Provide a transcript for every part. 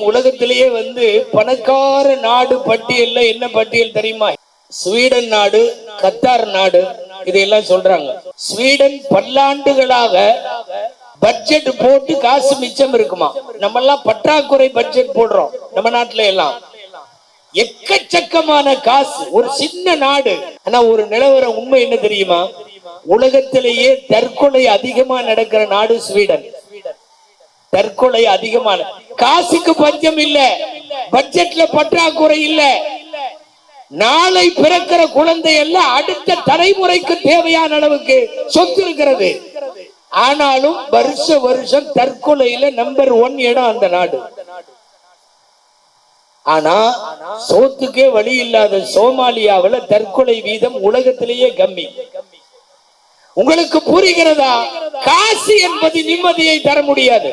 உலகத்திலேயே வந்து பணக்கார நாடு பட்டியல்ல என்ன பட்டியல் தெரியுமா? ஸ்வீடன் நாடு கத்தார் நாடு இதையெல்லாம் சொல்றாங்க. ஸ்வீடன் பல்லாண்டுகளாக பட்ஜெட் போட்டு காசு மிச்சம் இருக்குமா? நம்ம எல்லாம் பற்றாக்குறை பட்ஜெட் போடுறோம் நம்ம நாட்டுல எல்லாம். எக்கச்சக்கமான காசு ஒரு சின்ன நாடு. ஆனா ஒரு நிலவரம் உண்மை என்ன தெரியுமா? உலகத்திலேயே தற்கொலை அதிகமா நடக்கிற நாடு ஸ்வீடன். தற்கொலை அதிகமான காசுக்கு பஞ்சம் இல்ல பட்ஜெட்ல பற்றாக்குறை இல்ல. நாளை பிறக்கிற குழந்தை எல்லாம் அடுத்த தலைமுறைக்கு தேவையான அளவுக்கு சொத்து இருக்கிறது. ஆனாலும் வருஷ வருஷம் தற்கொலையில நம்பர் ஒன் இடம் அந்த நாடு. ஆனா சோத்துக்கே வழி இல்லாத சோமாலியாவுல தற்கொலை வீதம் உலகத்திலேயே கம்மி. உங்களுக்கு புரிகிறதா? காசு என்பது நிம்மதியை தர முடியாது.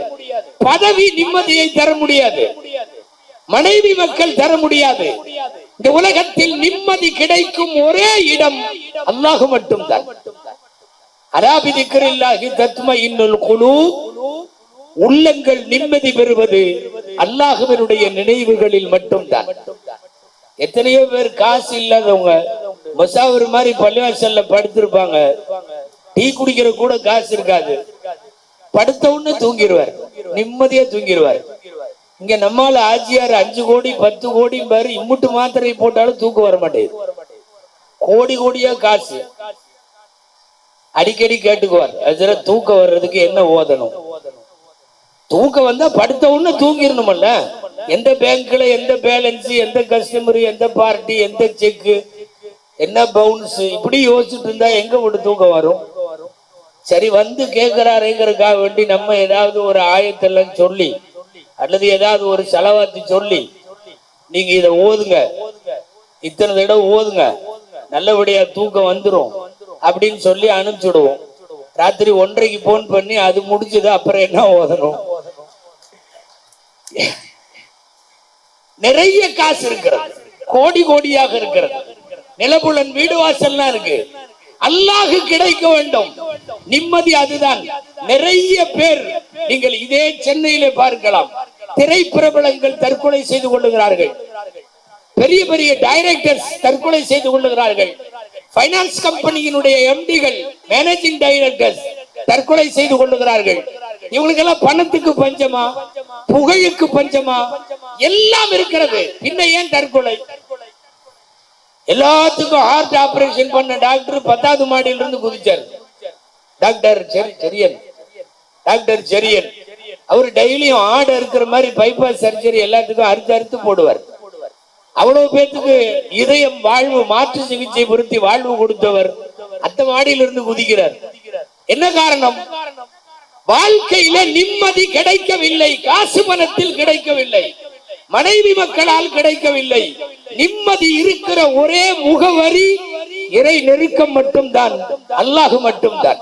பதவி நிம்மதியை தர முடியாது. மனைவி மக்கள் தர முடியாது. இந்த உலகத்தில் நிம்மதி கிடைக்கும் ஒரே இடம் அல்லாஹு மட்டும்தான். அராபி தத்ம இன்னொரு குழு உள்ளங்கள் நிம்மதி பெறுவது அல்லாஹுவினுடைய நினைவுகளில் மட்டும்தான். எத்தனையோ பேர் காசு இல்லாதவங்க மசாவர் மாதிரி பள்ளிவாசல்ல படுத்திருப்பாங்க. டீ குடிக்கிற கூட காசு இருக்காது. படுத்த உடனே தூங்கிடுவார் நிம்மதியா தூங்கிடுவார். இங்க நம்மால ஆட்சியார் அஞ்சு கோடி பத்து கோடி பாரு இம்முட்டு மாத்திரை போட்டாலும் தூக்கம் வர மாட்டேங்குது. கோடி கோடியா காசு. அடிக்கடி கேட்டுக்குவார் அதுல தூக்கம் வர்றதுக்கு என்ன ஓதணும்? தூக்கம் வந்தா படுத்த உடனே தூங்கிடணும்ல எந்த பேங்க்ல எந்த பேலன்ஸ் எந்த கஸ்டமர் எந்த பார்ட்டி எந்த செக் என்ன பவுன்ஸ் இப்படி யோசிச்சுட்டு இருந்தா எங்க விட்டு தூக்கம் வரும்? சரி வந்து கேட்கிறாருங்கிறதுக்காக வேண்டி நம்ம ஏதாவது ஒரு ஆயத்தெல்லாம் சொல்லி அல்லது ஏதாவது ஒரு செலவாத்து சொல்லி நீங்க இதை ஓதுங்க. இத்தனை தடவை ஓதுங்க. நல்லபடியா தூக்கம் வந்துடும் அப்படின்னு சொல்லி அனுப்பிச்சுடுவோம். ராத்திரி ஒன்றைக்கு போன் பண்ணி அது முடிஞ்சது அப்புறம் என்ன ஓதணும்? நிறைய காசு இருக்கிறது. கோடி கோடியாக இருக்கிறது. நிலபுலன் வீடு வாசல்லாம் இருக்கு. அல்லாஹு கிடைக்க வேண்டும். நிம்மதி அதுதான். நிறைய பேர் நீங்கள் இதே சென்னையிலே பார்க்கலாம். திரைப்பிரபலங்கள் தற்கொலை செய்து கொள்ளுகிறார்கள். பெரிய பெரிய டைரக்டர்ஸ் தற்கொலை செய்து கொள்ளுகிறார்கள். பைனான்ஸ் கம்பெனியினுடைய எம்டிகள் மேனேஜிங் டைரக்டர்ஸ் தற்கொலை செய்து கொள்ளுகிறார்கள். இவங்களுக்கெல்லாம் பணத்துக்கு பஞ்சமா? புகழுக்கு பஞ்சமா? எல்லாம் இருக்கிறது. பின்ன ஏன் தற்கொலை? எல்லாத்துக்கும் ஹார்ட் ஆபரேஷன் பண்ண டாக்டர் பத்தாவது மாடியில இருந்து குதிச்சார். டாக்டர் செரி- செரியன். டாக்டர் செரியன். அவர் டெய்லியும் ஆடு இருக்கிற மாதிரி பைபாஸ் சர்ஜரி எல்லாத்துக்கும் அறுத்து அறுத்து போடுவார். அவ்வளவு பேத்துக்கு இதயம் வாழ்வு மாற்று சிகிச்சை பொருத்தி வாழ்வு கொடுத்தவர் அந்த மாடியிலிருந்து குதிக்கிறார். என்ன காரணம்? வாழ்க்கையில நிம்மதி கிடைக்கவில்லை காசு பணத்தில் கிடைக்கவில்லை மனைவி மக்களால் கிடைக்கவில்லை நிம்மதி இருக்கிற ஒரே முகவரி இறை நெருக்கம் மட்டும்தான். அல்லாஹு மட்டும்தான்.